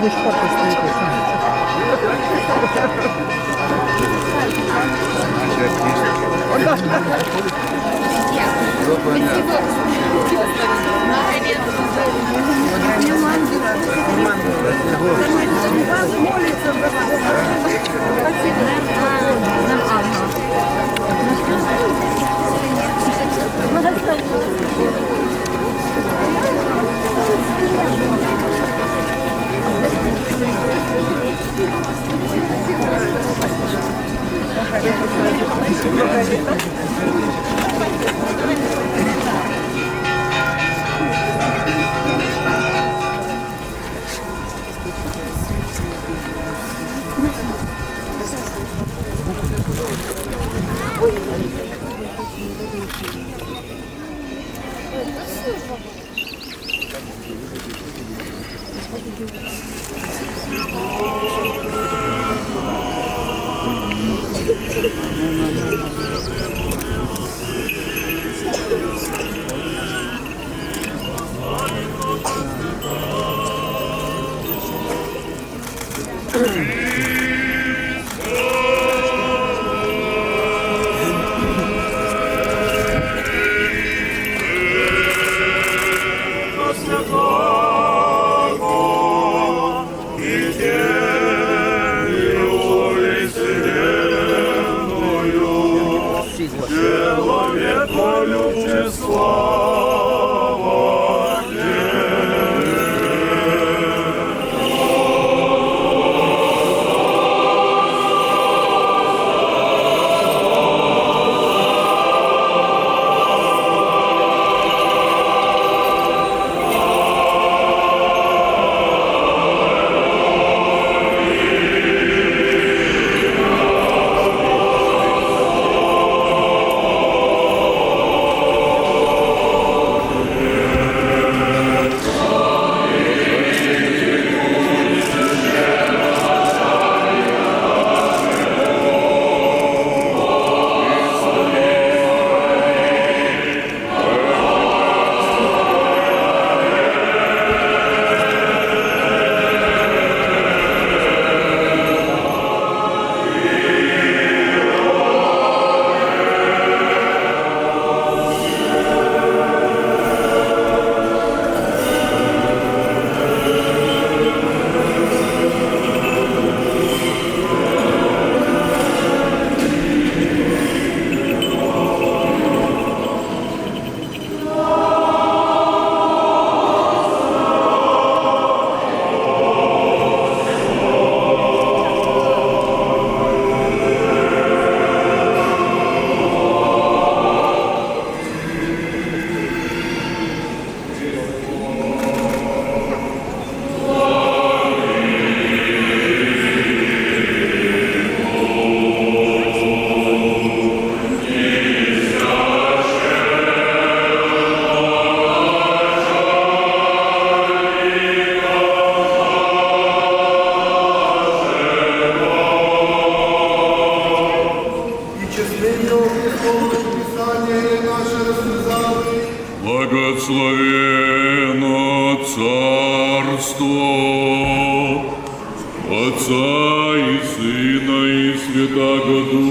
Nici esse tempo assim. И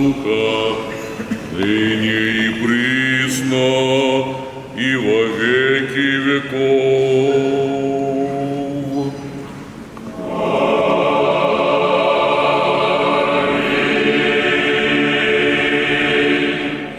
Духа, ныне и присно, и во веки веков.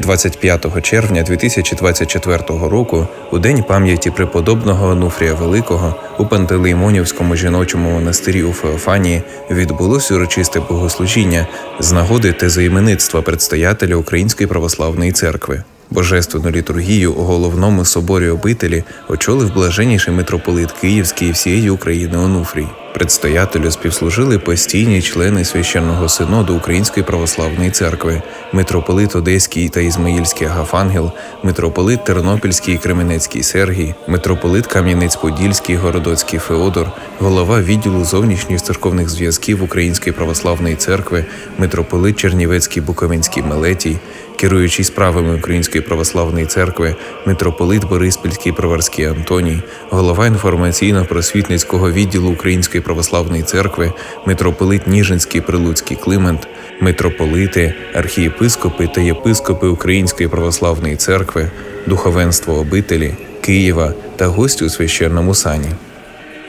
25 червня 2024 року, у день пам'яті преподобного Онуфрія Великого у Пантелеймонівському жіночому монастирі у Феофанії відбулось урочисте богослужіння з нагоди тезоіменництва предстоятеля Української православної церкви. Божественну літургію у головному соборі обителі очолив блаженніший митрополит Київський і всієї України Онуфрій. Предстоятелю співслужили постійні члени священного синоду Української православної церкви, митрополит Одеський та Ізмаїльський Агафангел, митрополит Тернопільський і Кременецький Сергій, митрополит Кам'янець-Подільський Городоцький Феодор, голова відділу зовнішніх церковних зв'язків Української православної церкви, митрополит Чернівецький Буковинський Мелетій, керуючий справами Української православної церкви, митрополит Бориспільський Проварський Антоній, голова інформаційно-просвітницького відділу Української православної церкви, митрополит Ніжинський Прилуцький Климент, митрополити, архієпископи та єпископи Української православної церкви, духовенство обителі, Києва та гості у священному сані.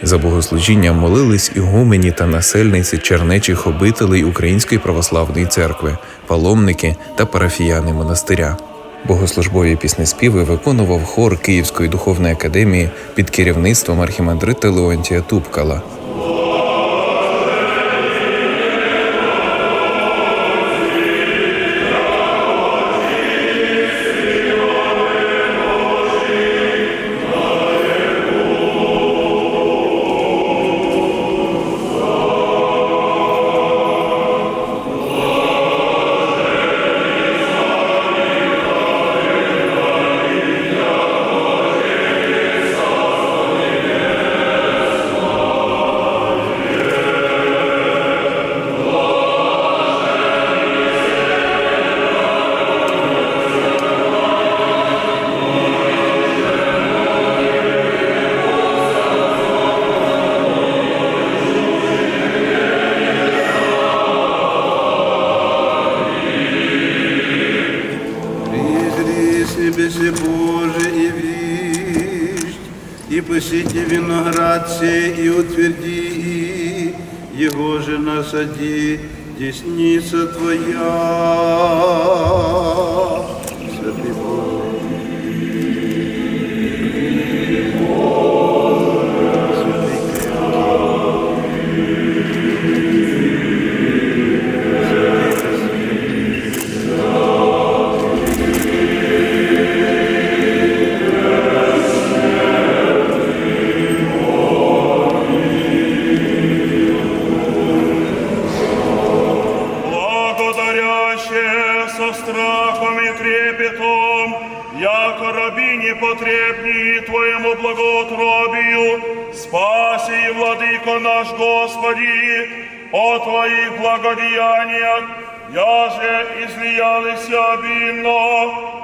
За богослужінням молились ігумені та насельниці чернечих обителей Української православної церкви, паломники та парафіяни монастиря. Богослужбові піснеспіви виконував хор Київської духовної академії під керівництвом архімандрита Леонтія Тупкала. Небесе Боже и вишь, и посети виноград сей, и утверди его же насади, десница Твоя. Непотребни Твоему благоутробию, спаси владыко наш Господи, о Твоих благодеяниях, же излиялись обильно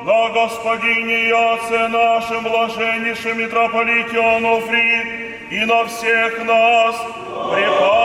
на Господине Отце нашем блаженнейшем митрополите Онуфри и на всех нас, препадаем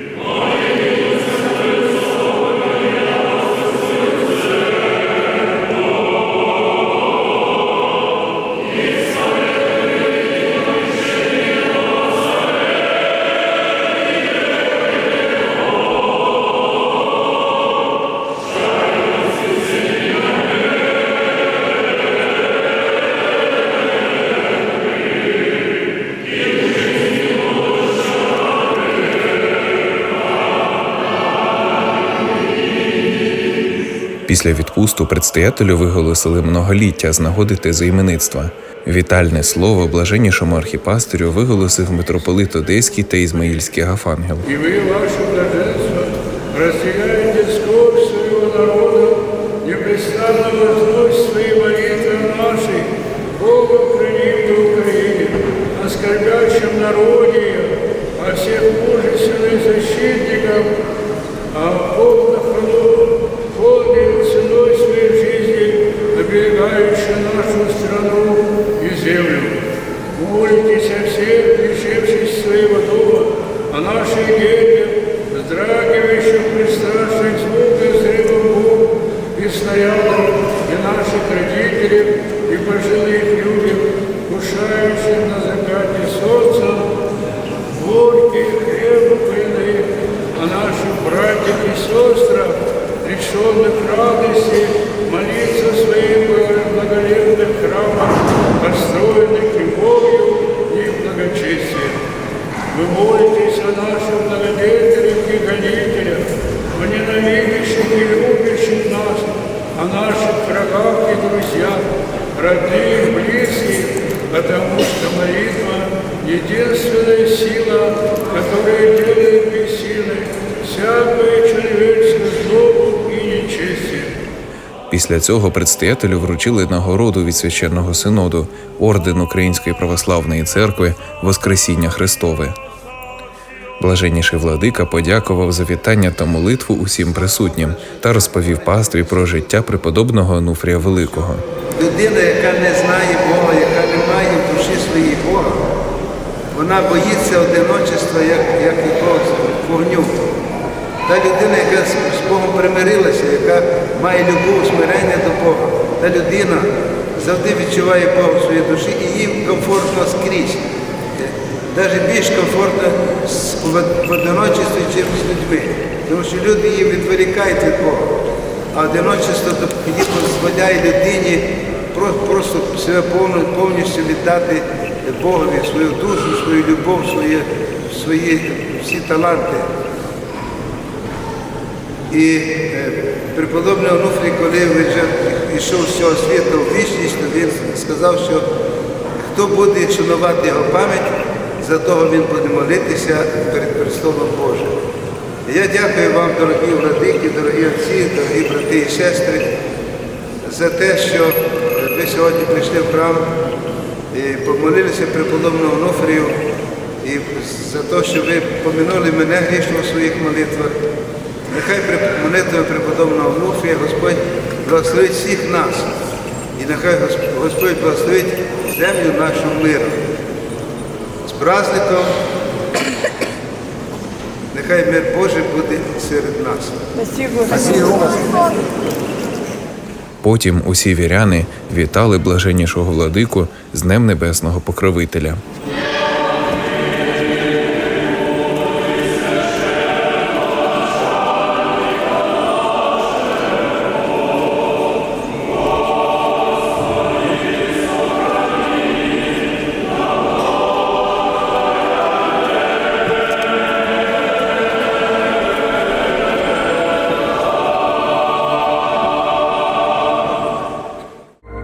Після відпусту предстоятелю виголосили многоліття з нагоди тезоіменництва. Вітальне слово блаженнішому архіпастирю виголосив митрополит Одеський та Ізмаїльський Гафангел. И вы, ваше блаженство, разделяете скорбь своего народа, непрестанно возносите свои молитвы наши, Бога хранит на Украине, о скорбящем народе, ее, о всех мужественных защитниках, родителей, и пожилых людях, кушающих на закате солнца, горький хлеб войны, о наших братьях и сестрах, лишенных радости, молиться в своих благолепных храмах, построенных любовью и благочестием. Вы молитесь о наших благодетелях и гонителях, о ненавидящих и любящих нас, о наших врагах и друзьях, родных, близких, потому что молитва – единственная сила, которая делает бессилой всякую человеческую злобу и нечестие. Після цього предстоятелю вручили нагороду від священного синоду орден Української православної церкви Воскресіння Христове. Блаженніший владика подякував за вітання та молитву усім присутнім та розповів пастві про життя преподобного Онуфрія Великого. Людина, яка не знає Бога, яка не має в душі своїй Бога, вона боїться одиночества, як, як якогось вогню. Та людина, яка з Богом примирилася, яка має любов, смирення до Бога, та людина завжди відчуває Бога в своїй душі і їй комфортно скрізь. Навіть більш комфортно в одиночестві, ніж з людьми. Тому що люди її відволікають від Бога. А одиночество тоді дозволяє людині просто себе повністю віддати Богові свою душу, свою любов, свої, свої всі таланти. І е, преподобний Онуфрій, коли вже йшов з цього світу в вічність, він сказав, що хто буде шанувати його пам'ять, за того він буде молитися перед престолом Божим. Я дякую вам, дорогі владики, дорогі отці, дорогі брати і сестри, за те, що ви сьогодні прийшли в храм і помолилися преподобному Онуфрію, і за те, що ви поминули мене грішно у своїх молитвах. Нехай молитвами преподобного Онуфрія Господь благословить всіх нас. І нехай Господь благословить землю нашу миру. Праздником нехай мир Божий буде серед нас. Потім усі віряни вітали блаженнішого владику з Днем Небесного Покровителя.